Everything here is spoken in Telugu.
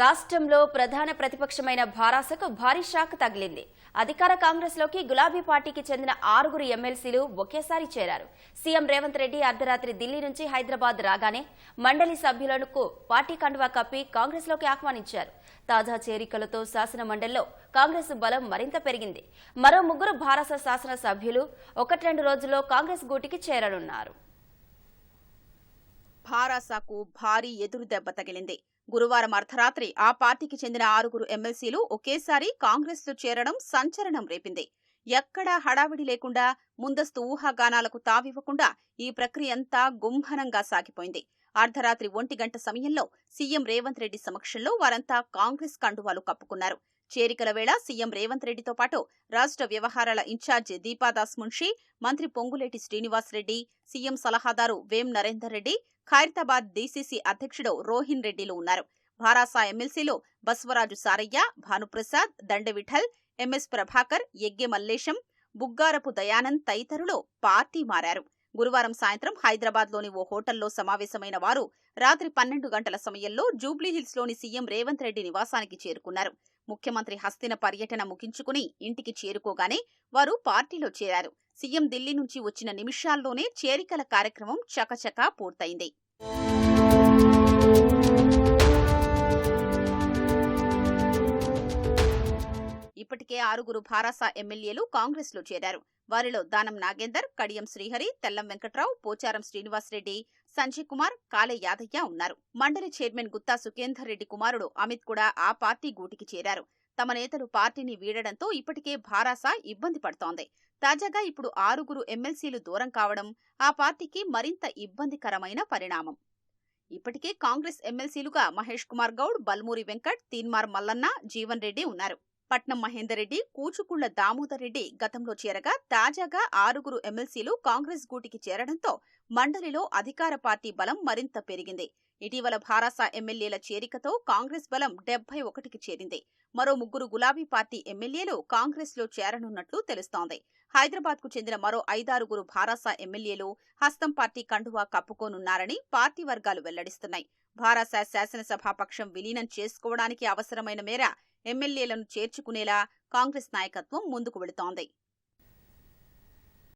రాష్ట్రంలో ప్రధాన ప్రతిపక్షమైన భారాసకు భారీ షాక్ తగిలింది. అధికార కాంగ్రెస్లోకి గులాబీ పార్టీకి చెందిన ఆరుగురు ఎమ్మెల్సీలు ఒకేసారి చేరారు. సీఎం రేవంత్ రెడ్డి అర్ధరాత్రి ఢిల్లీ నుంచి హైదరాబాద్ రాగానే మండలి సభ్యులకు పార్టీ కండువా కప్పి కాంగ్రెస్లోకి ఆహ్వానించారు. తాజా చేరికలతో శాసన మండలిలో కాంగ్రెస్ బలం మరింత పెరిగింది. మరో ముగ్గురు భారత శాసన సభ్యులు ఒకటి రెండు రోజుల్లో కాంగ్రెస్ గూటికి చేరనున్నారు. భారాసాకు భారీ ఎదురు దెబ్బ తగిలింది. గురువారం అర్ధరాత్రి ఆ పార్టీకి చెందిన ఆరుగురు ఎమ్మెల్సీలు ఒకేసారి కాంగ్రెస్లో చేరడం సంచలనం రేపింది. ఎక్కడా హడావిడి లేకుండా ముందస్తు ఊహాగానాలకు తావివ్వకుండా ఈ ప్రక్రియ అంతా గుంభనంగా సాగిపోయింది. అర్ధరాత్రి ఒంటి గంట సమయంలో సీఎం రేవంత్ రెడ్డి సమక్షంలో వారంతా కాంగ్రెస్ కండువాలు కప్పుకున్నారు. చేరికల వేళ సీఎం రేవంత్ రెడ్డితో పాటు రాష్ట్ర వ్యవహారాల ఇన్ఛార్జ్ దీపాదాస్ మున్షి మంత్రి పొంగులేటి శ్రీనివాసరెడ్డి సీఎం సలహాదారు వేం నరేందర్ రెడ్డి ఖైరతాబాద్ డీసీసీ అధ్యక్షుడు రోహిన్ రెడ్డిలు ఉన్నారు. భారాసా ఎమ్మెల్సీలు బస్వరాజు సారయ్య భానుప్రసాద్ దండవిఠల్ ఎంఎస్ ప్రభాకర్ ఎగ్గె మల్లేశం బుగ్గారపు దయానంద్ తదితరులు పార్టీ మారారు. గురువారం సాయంత్రం హైదరాబాద్లోని ఓ హోటల్లో సమావేశమైన వారు రాత్రి పన్నెండు గంటల సమయంలో జూబ్లీహిల్స్లోని సీఎం రేవంత్ రెడ్డి నివాసానికి చేరుకున్నారు. ముఖ్యమంత్రి హస్తిన పర్యటన ముగించుకుని ఇంటికి చేరుకోగానే వారు పార్టీలో చేరారు. సీఎం ఢిల్లీ నుంచి వచ్చిన నిమిషాల్లోనే చేరికల కార్యక్రమం చకచకా పూర్తయింది. ఇప్పటికే ఆరుగురు భారాస ఎమ్మెల్యేలు కాంగ్రెస్లో చేరారు. వారిలో దానం నాగేందర్ కడియం శ్రీహరి తెల్లం వెంకట్రావు పోచారం శ్రీనివాసరెడ్డి సంజయ్ కుమార్ కాలే యాదయ్య ఉన్నారు. మండలి చైర్మన్ గుత్తా సుఖేందర్ రెడ్డి కుమారుడు అమిత్ కూడా ఆ పార్టీ గూటికి చేరారు. తమ నేతలు పార్టీని వీడడంతో ఇప్పటికే భారాస ఇబ్బంది పడుతోంది. తాజాగా ఇప్పుడు ఆరుగురు ఎమ్మెల్సీలు దూరం కావడం ఆ పార్టీకి మరింత ఇబ్బందికరమైన పరిణామం. ఇప్పటికే కాంగ్రెస్ ఎమ్మెల్సీలుగా మహేష్ కుమార్ గౌడ్ బల్మూరి వెంకట్ తీన్మార్ మల్లన్న జీవన్ రెడ్డి ఉన్నారు. పట్నం మహేందర్ రెడ్డి కూచుకుళ్ళ దామోదర్ రెడ్డి గతంలో చేరగా తాజాగా ఆరుగురు ఎమ్మెల్సీలు కాంగ్రెస్ గూటికి చేరడంతో మండలిలో అధికార పార్టీ బలం మరింత పెరిగింది. ఇటీవల భారాస ఎమ్మెల్యేల చేరికతో కాంగ్రెస్ బలం డెబ్బై ఒకటికి చేరింది. మరో ముగ్గురు గులాబీ పార్టీ ఎమ్మెల్యేలు కాంగ్రెస్లో చేరనున్నట్లు తెలుస్తోంది. హైదరాబాద్కు చెందిన మరో ఐదారుగురు భారాస ఎమ్మెల్యేలు హస్తం పార్టీ కండువా కప్పుకోనున్నారని పార్టీ వర్గాలు వెల్లడిస్తున్నాయి. భారాస శాసనసభాపక్షం విలీనం చేసుకోవడానికి అవసరమైన మేర ఎమ్మెల్యేలను చేర్చుకునేలా కాంగ్రెస్ నాయకత్వం ముందుకు వెళుతోంది.